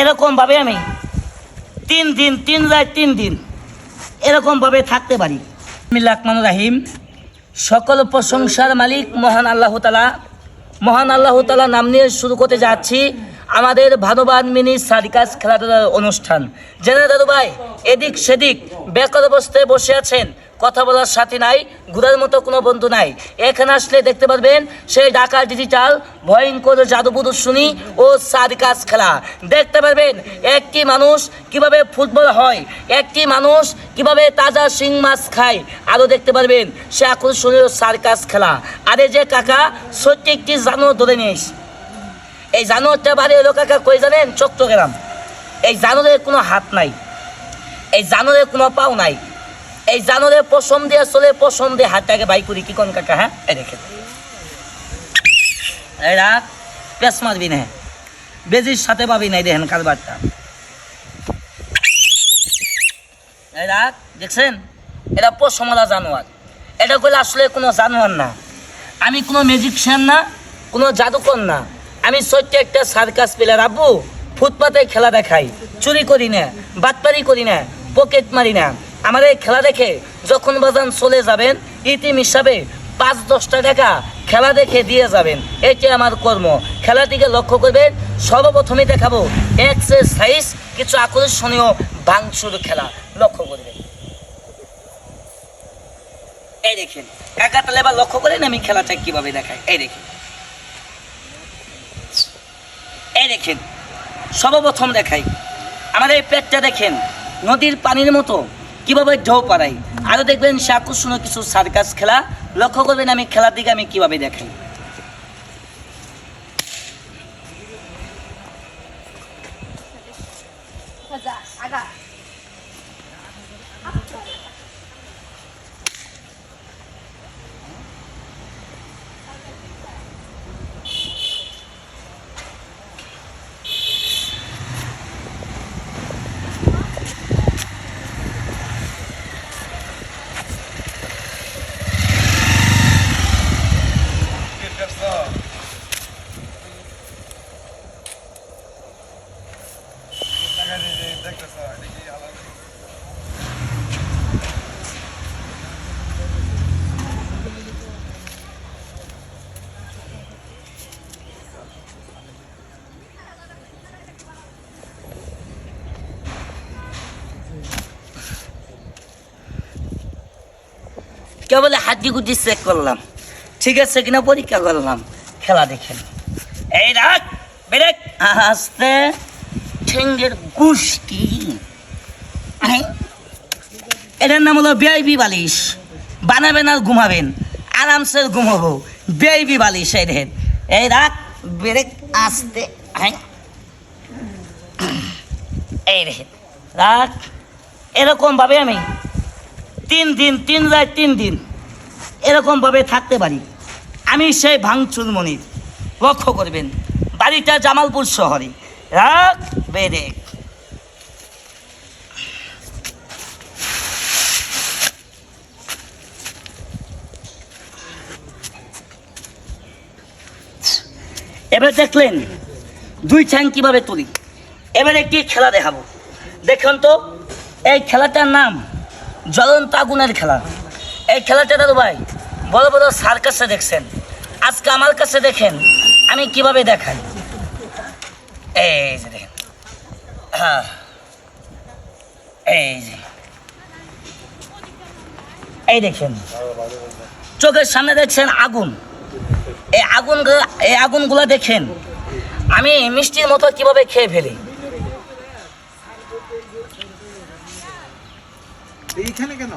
এরকমভাবে আমি তিন দিন, তিন রাত, তিন দিন এরকমভাবে থাকতে পারি। মিল্লাকমান রাহিম। সকল প্রশংসার মালিক মহান আল্লাহ তালা মহান আল্লাহ তালা নাম নিয়ে শুরু করতে যাচ্ছি আমাদের ভানুবান মিনি সার্কাস খেলাধুলার অনুষ্ঠান। জেনে দাদু ভাই এদিক সেদিক বেকার অবস্থায় বসে আছেন। কথা বলার সাথী নাই, ঘুরার মতো কোনো বন্ধু নাই। এখানে আসলে দেখতে পারবেন, সেই ঢাকা ডিজিটাল ভয়ঙ্কর জাদু শুনি ও সার্কাস খেলা। দেখতে পারবেন, একটি মানুষ কীভাবে ফুটবল হয়, একটি মানুষ কীভাবে তাজা শিং মাছ খায়, আরও দেখতে পারবেন, সে আকর্ষণীয় সার্কাস খেলা। আরে যে কাকা, সত্যি একটি জানো ধরে নিস। এই জানোয়ারটা বাড়ি এলো কাকা কই জানেন? চট্টগ্রাম। এই জানোয়ারের কোনো হাত নাই, এই জানোয়ারের কোনো পাও নাই। এই জানোয়ারের পশম দিয়ে চলে পশম দিয়ে হাতটাকে বাই করি, কি কোন কাকা হ্যাঁ? এই দেখেন। এই পেস মারবি না। বেজির সাথে পাবি নাই দেখেন কারবারটা এই রাখ, দেখছেন? এটা পশমলা জানোয়ার। এটা করলে আসলে কোনো জানোয়ার না। আমি কোনো ম্যাজিকশিয়ান না, কোনো জাদুকর না। আমি সত্য একটা সার্কাস প্লেয়ার আব্বু। ফুটপাতে খেলা দেখাই, চুরি করি না, বাটপারি করি না পকেট মারি না। আমার এই খেলা দেখে যখন বাজান চলে যাবেন, ইতিম হিসাবে পাঁচ, দশটা টাকা খেলা দেখে দিয়ে যাবেন। এটি আমার কর্ম। খেলাটিকে লক্ষ্য করবেন, সর্বপ্রথমে দেখাবো এক্সারসাইজ কিছু আকর্ষণীয় ভাঙচুর খেলা। লক্ষ্য করবেন। এই দেখেন তাহলে এবার লক্ষ্য করেন, আমি খেলাটা কীভাবে দেখাই। এই দেখেন। এই দেখেন, সর্বপ্রথম দেখাই। আমাদের এই পেটটা দেখেন, নদীর পানির মতো। কীভাবে ঢেউ পাড়াই আরও দেখবেন সাকুর শুনো কিছু সার্কাস খেলা। লক্ষ্য করবেন আমি খেলার দিকে আমি কীভাবে দেখাই কেবল হাড্ডি গুড্ডি চেক করলাম। ঠিক আছে কিনা পরীক্ষা করলাম। খেলা দেখেন। এই রাখ, বেরেক। আস্তে। গুষ্টি আই, এটার নাম হলো বিআইবি বালিশ। বানাবেন আর ঘুমাবেন। আরামসে ঘুমাবো। বিআইবি বালিশ এই দেখেন। এই রাখ বেরেক আসতে আই। এই দেখেন রাখ। এরকমভাবে আমি তিন দিন তিন রাত তিন দিন এরকমভাবে থাকতে পারি। আমি সেই ভাঙচুর মনির। লক্ষ্য করবেন বাড়িটা জামালপুর শহরে। রাত বেড়ে এবার দেখলেন দুই ঠ্যাং কীভাবে তুলি? এবার একটি খেলা দেখাবো। দেখুন তো, এই খেলাটার নাম জ্বলন্ত আগুনের খেলা। এই খেলাটা দাদু ভাই, বড় বড় সার্কাসে দেখছেন। আজকে আমার কাছে দেখেন, আমি কীভাবে দেখাই। হ্যাঁ এই এই দেখেন, চোখের সামনে দেখছেন আগুন। এই আগুন এই আগুনগুলো দেখেন, আমি মিষ্টির মতো কীভাবে খেয়ে ফেলি। এইখানে কেন?